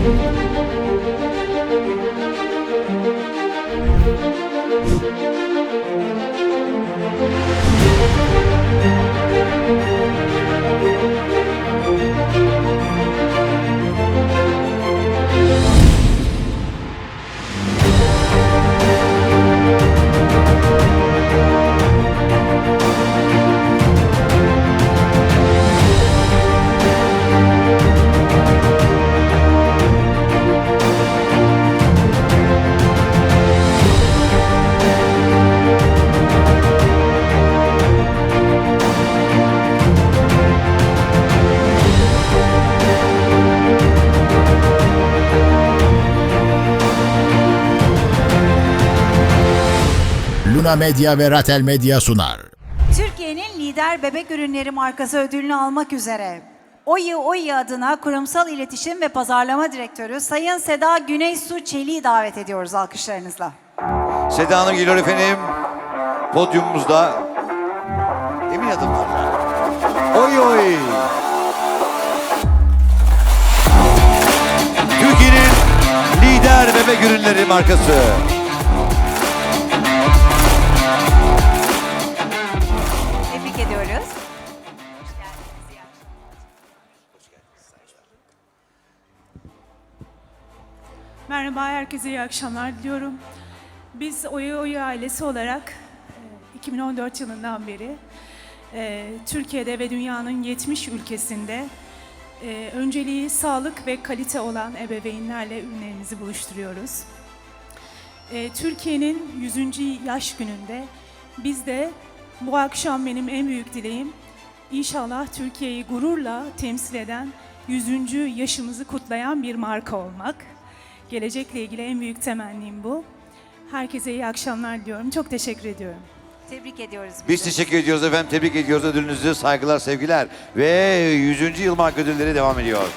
Müzik Luna Medya ve Ratel Medya sunar. Türkiye'nin lider bebek ürünleri markası ödülünü almak üzere OYI OYI adına kurumsal iletişim ve pazarlama direktörü Sayın Seda Güneysu Çelik'i davet ediyoruz alkışlarınızla. Seda Hanım geliyor efendim. Podyumumuzda. Emin adımlarla. Oy oy. Türkiye'nin lider bebek ürünleri markası. Merhaba, herkese iyi akşamlar diliyorum. Biz Oya Oya ailesi olarak e, 2014 yılından beri e, Türkiye'de ve dünyanın 70 ülkesinde e, önceliği sağlık ve kalite olan ebeveynlerle ürünlerimizi buluşturuyoruz. E, Türkiye'nin 100. yaş gününde biz de bu akşam benim en büyük dileğim inşallah Türkiye'yi gururla temsil eden 100. yaşımızı kutlayan bir marka olmak. Gelecekle ilgili en büyük temennim bu. Herkese iyi akşamlar diyorum. Çok teşekkür ediyorum. Tebrik ediyoruz. Biz bizi. teşekkür ediyoruz efendim. Tebrik ediyoruz ödülünüzü. Saygılar, sevgiler. Ve 100. yıl marka ödülleri devam ediyor.